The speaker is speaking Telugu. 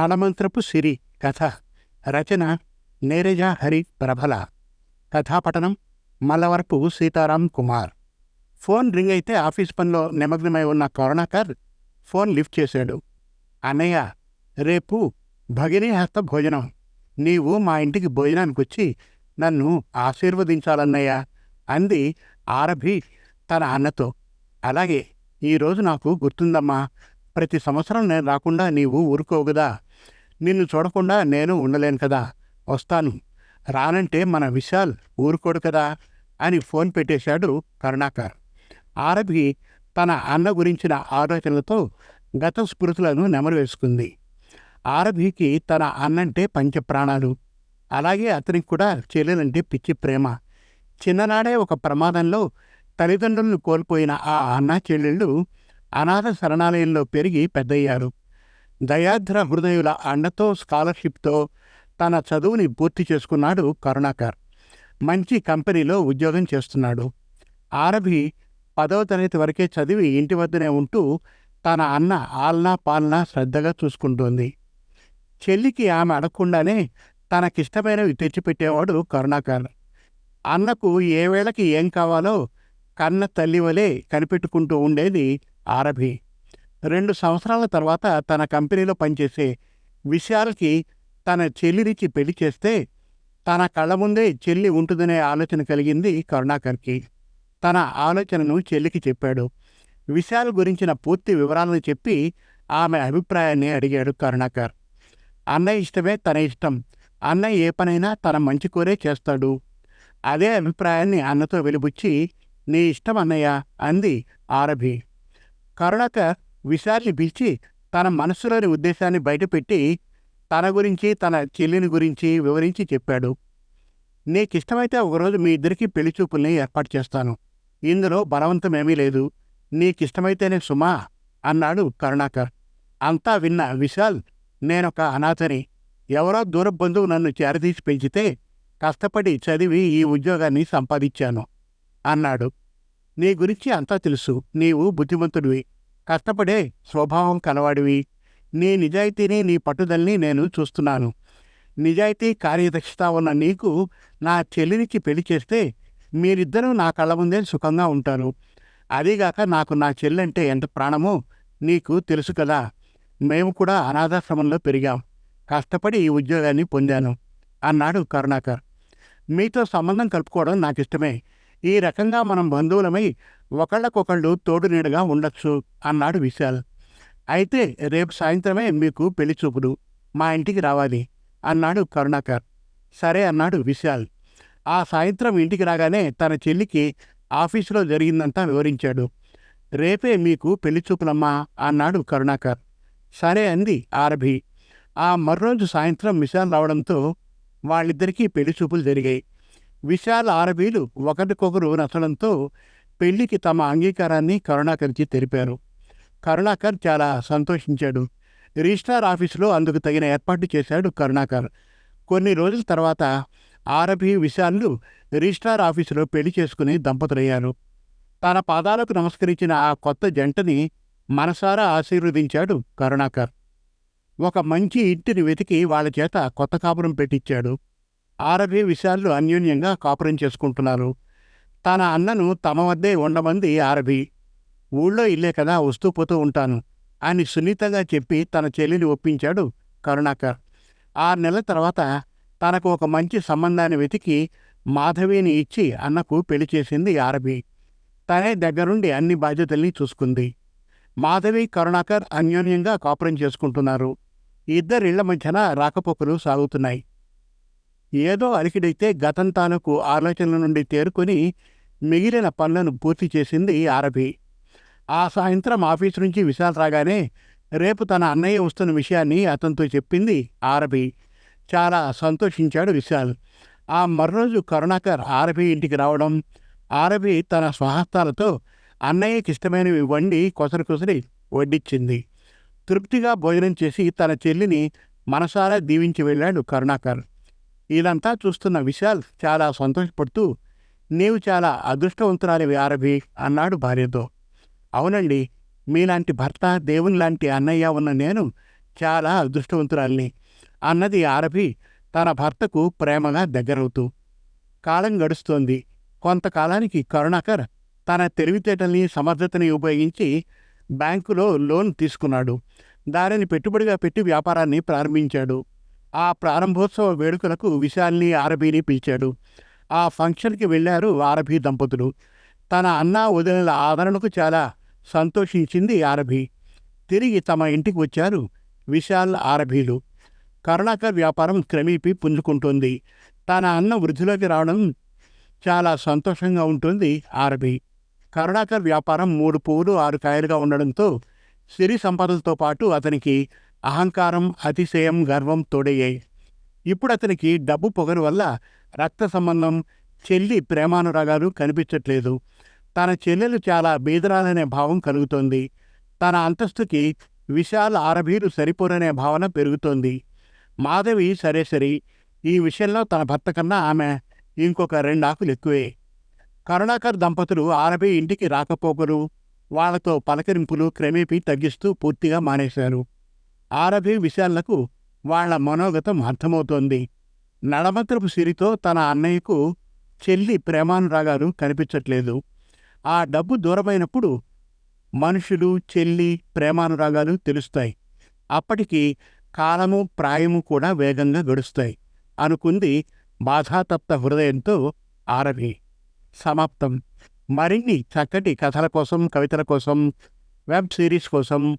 నలమంత్రపు సిరి కథ రచన నీరజ హరి ప్రభల కథాపఠనం మల్లవరపు సీతారాం కుమార్. ఫోన్ రింగ్ అయితే ఆఫీస్ పనిలో నిమగ్నమై ఉన్న కరుణాకర్ ఫోన్ లిఫ్ట్ చేశాడు. అన్నయ్య రేపు భగినీ హస్త భోజనం. నీవు మా ఇంటికి భోజనానికి వచ్చి నన్ను ఆశీర్వదించాలన్నయ్య అంది ఆరభి తన అన్నతో. అలాగే ఈరోజు నాకు గుర్తుందమ్మా ప్రతి సంవత్సరం నేను రాకుండా నీవు ఊరుకోగదా నిన్ను చూడకుండా నేను ఉండలేను కదా. వస్తాను. రానంటే మన విశాల్ ఊరుకోడు కదా అని ఫోన్ పెట్టేశాడు కరుణాకర్. ఆరభి తన అన్న గురించిన ఆలోచనలతో గత స్మృతులను నెమరు వేసుకుంది ఆరభికి తన అన్నంటే పంచప్రాణాలు. అలాగే అతనికి కూడా చెల్లెలంటే పిచ్చి ప్రేమ. చిన్ననాడే ఒక ప్రమాదంలో తల్లిదండ్రులను కోల్పోయిన ఆ అన్న చెల్లెళ్ళు అనాథ శరణాలయంలో పెరిగి పెద్దయ్యారు దయాద్ర హృదయుల అండతో స్కాలర్షిప్తో తన చదువుని పూర్తి చేసుకున్నాడు కరుణాకర్. మంచి కంపెనీలో ఉద్యోగం చేస్తున్నాడు. ఆరభి పదవ తరగతి వరకే చదివి ఇంటి వద్దనే ఉంటూ తన అన్న ఆలనా పాలనా శ్రద్ధగా చూసుకుంటోంది. చెల్లికి ఆమె అడగకుండానే తనకిష్టమైనవి తెచ్చిపెట్టేవాడు కరుణాకర్. అన్నకు ఏ వేళకి ఏం కావాలో కన్న తల్లి వలె కనిపెట్టుకుంటూ ఉండేది ఆరభి. రెండు సంవత్సరాల తర్వాత తన కంపెనీలో పనిచేసే విషయాలకి తన చెల్లినిచ్చి పెళ్ళి చేస్తే తన కళ్ళ ముందే చెల్లి ఉంటుందనే ఆలోచన కలిగింది కరుణాకర్కి. తన ఆలోచనను చెల్లికి చెప్పాడు. విషయాల గురించిన పూర్తి వివరాలను చెప్పి ఆమె అభిప్రాయాన్ని అడిగాడు కరుణాకర్. అన్నయ్య ఇష్టమే తన ఇష్టం. అన్నయ్య ఏ పనైనా తన మంచి కోరే చేస్తాడు. అదే అభిప్రాయాన్ని అన్నతో వెలిబుచ్చి నీ ఇష్టం అన్నయ్య అంది ఆరభి. కరుణాక విశాల్ని పిలిచి తన మనస్సులోని ఉద్దేశాన్ని బయటపెట్టి తన గురించి తన చెల్లిని గురించి వివరించి చెప్పాడు. నీకిష్టమైతే ఒకరోజు మీ ఇద్దరికి పెళ్ళి చూపుల్ని ఏర్పాటు చేస్తాను. ఇందులో బలవంతమేమీ లేదు. నీకిష్టమైతేనే సుమా అన్నాడు కరుణాకర్ అంతా విన్న విశాల్ నేనొక అనాథని. ఎవరో దూర బంధువు నన్ను చేరదీసి పెంచితే కష్టపడి చదివి ఈ ఉద్యోగాన్ని సంపాదించాను అన్నాడు. నీ గురించి అంతా తెలుసు. నీవు బుద్ధిమంతుడివి. కష్టపడే స్వభావం కలవాడివి. నీ నిజాయితీని నీ పట్టుదలని నేను చూస్తున్నాను. నిజాయితీ కార్యదక్షత ఉన్న నీకు నా చెల్లినికి పెళ్ళి చేస్తే మీరిద్దరూ నా కళ్ళ ముందే సుఖంగా ఉంటారు. అదీగాక నాకు నా చెల్లంటే ఎంత ప్రాణమో నీకు తెలుసు కదా. మేము కూడా అనాథాశ్రమంలో పెరిగాం. కష్టపడి ఈ ఉద్యోగాన్ని పొందాను అన్నాడు కరుణాకర్. మీతో సంబంధం కలుపుకోవడం నాకు ఇష్టమే ఈ రకంగా మనం బంధువులమై ఒకళ్ళకొకళ్ళు తోడునీడగా ఉండొచ్చు అన్నాడు విశాల్. అయితే రేపు సాయంత్రమే మీకు పెళ్ళి చూపుడు మా ఇంటికి రావాలి అన్నాడు కరుణాకర్. సరే అన్నాడు విశాల్. ఆ సాయంత్రం ఇంటికి రాగానే తన చెల్లికి ఆఫీసులో జరిగిందంతా వివరించాడు. రేపే మీకు పెళ్ళి చూపులమ్మా అన్నాడు కరుణాకర్. సరే అంది ఆరభి. ఆ మర్రోజు సాయంత్రం విశాల్ రావడంతో వాళ్ళిద్దరికీ పెళ్ళి చూపులు జరిగాయి. విశాల్ ఆరబీలు ఒకరికొకరు నచ్చడంతో పెళ్ళికి తమ అంగీకారాన్ని కరుణాకర్కి తెలిపారు. కరుణాకర్ చాలా సంతోషించాడు. రిజిస్ట్రార్ ఆఫీసులో అందుకు తగిన ఏర్పాటు చేశాడు కరుణాకర్. కొన్ని రోజుల తర్వాత ఆరబి విశాల్లు రిజిస్ట్రార్ ఆఫీసులో పెళ్ళి చేసుకుని దంపతులయ్యారు. తన పాదాలకు నమస్కరించిన ఆ కొత్త జంటని మనసారా ఆశీర్వదించాడు కరుణాకర్. ఒక మంచి ఇంటిని వెతికి వాళ్ళ చేత కొత్త కాపురం పెట్టించాడు ఆరభి విషయాల్లో అన్యోన్యంగా కాపురం చేసుకుంటున్నారు. తన అన్నను తమ వద్దే ఉండమంది ఆరభి ఊళ్ళో ఇల్లే కదా వస్తూ పోతూ ఉంటాను అని సున్నితంగా చెప్పి తన చెల్లిని ఒప్పించాడు కరుణాకర్. ఆరు నెలల తర్వాత తనకు ఒక మంచి సంబంధాన్ని వెతికి మాధవిని ఇచ్చి అన్నకు పెళ్ళి చేసింది ఆరభి తనే దగ్గరుండి అన్ని బాధ్యతల్ని చూసుకుంది. మాధవి కరుణాకర్ అన్యోన్యంగా కాపురం చేసుకుంటున్నారు. ఇద్దరిళ్ళ మధ్యన రాకపోకలు సాగుతున్నాయి. ఏదో అలికిడైతే గతం తానకు ఆలోచనల నుండి తేరుకొని మిగిలిన పనులను పూర్తి చేసింది ఆరభి ఆ సాయంత్రం ఆఫీసు నుంచి విశాల్ రాగానే రేపు తన అన్నయ్య వస్తున్న విషయాన్ని అతనితో చెప్పింది ఆరభి చాలా సంతోషించాడు విశాల్. ఆ మర్రోజు కరుణాకర్ ఆరభి ఇంటికి రావడం ఆరభి తన స్వహస్తాలతో అన్నయ్యకి ఇష్టమైనవి వండి కొసరి కొసరి వడ్డిచ్చింది. తృప్తిగా భోజనం చేసి తన చెల్లిని మనసారా దీవించి వెళ్ళాడు కరుణాకర్. ఇదంతా చూస్తున్న విశాల్ చాలా సంతోషపడుతూ నీవు చాలా అదృష్టవంతురాలివి ఆరభి అన్నాడు భార్యతో. అవునండి మీలాంటి భర్త దేవుని లాంటి అన్నయ్య ఉన్న నేను చాలా అదృష్టవంతురాల్ని అన్నది ఆరభి తన భర్తకు ప్రేమగా దగ్గరవుతూ. కాలం గడుస్తోంది. కొంతకాలానికి కరుణాకర్ తన తెలివితేటల్ని సమర్థతని ఉపయోగించి బ్యాంకులో లోన్ తీసుకున్నాడు. దానిని పెట్టుబడిగా పెట్టి వ్యాపారాన్ని ప్రారంభించాడు. ఆ ప్రారంభోత్సవ వేడుకలకు విశాల్ని ఆరబీని పిలిచాడు. ఆ ఫంక్షన్కి వెళ్ళారు ఆరభి దంపతులు. తన అన్న వదిలిన ఆదరణకు చాలా సంతోషించింది ఆరభి తిరిగి తమ ఇంటికి వచ్చారు విశాల్ ఆరభీలు కరుణాకర్ వ్యాపారం క్రమేపీ పుంజుకుంటోంది. తన అన్న వృద్ధిలోకి రావడం చాలా సంతోషంగా ఉంటుంది ఆరభి కరుణాకర్ వ్యాపారం మూడు పువ్వులు ఆరు కాయలుగా ఉండడంతో సిరి సంపదలతో పాటు అతనికి అహంకారం అతిశయం గర్వం తోడయ్యాయి. ఇప్పుడు అతనికి డబ్బు పొగరు వల్ల రక్త సంబంధం చెల్లి ప్రేమానురాగాలు కనిపించట్లేదు. తన చెల్లెలు చాలా బీదరాలనే భావం కలుగుతోంది. తన అంతస్తుకి విశాల ఆరబీలు సరిపోరనే భావన పెరుగుతోంది. మాధవి సరే సరి ఈ విషయంలో తన భర్త కన్నా ఆమె ఇంకొక రెండు ఆకులు ఎక్కువే. కరుణాకర్ దంపతులు ఆరబి ఇంటికి రాకపోకలు వాళ్ళతో పలకరింపులు క్రమేపీ తగ్గిస్తూ పూర్తిగా మానేశారు. ఆరబి విషయాలకు వాళ్ళ మనోగతం అర్థమవుతోంది. నడమత్రపు సిరితో తన అన్నయ్యకు చెల్లి ప్రేమానురాగాలు కనిపించట్లేదు. ఆ డబ్బు దూరమైనప్పుడు మనుషులు చెల్లి ప్రేమానురాగాలు తెలుస్తాయి. అప్పటికి కాలము ప్రాయము కూడా వేగంగా గడుస్తాయి అనుకుంది బాధాతప్త హృదయంతో ఆరవి సమాప్తం. మరిన్ని చక్కటి కథల కోసం కవితల కోసం వెబ్ సిరీస్ కోసం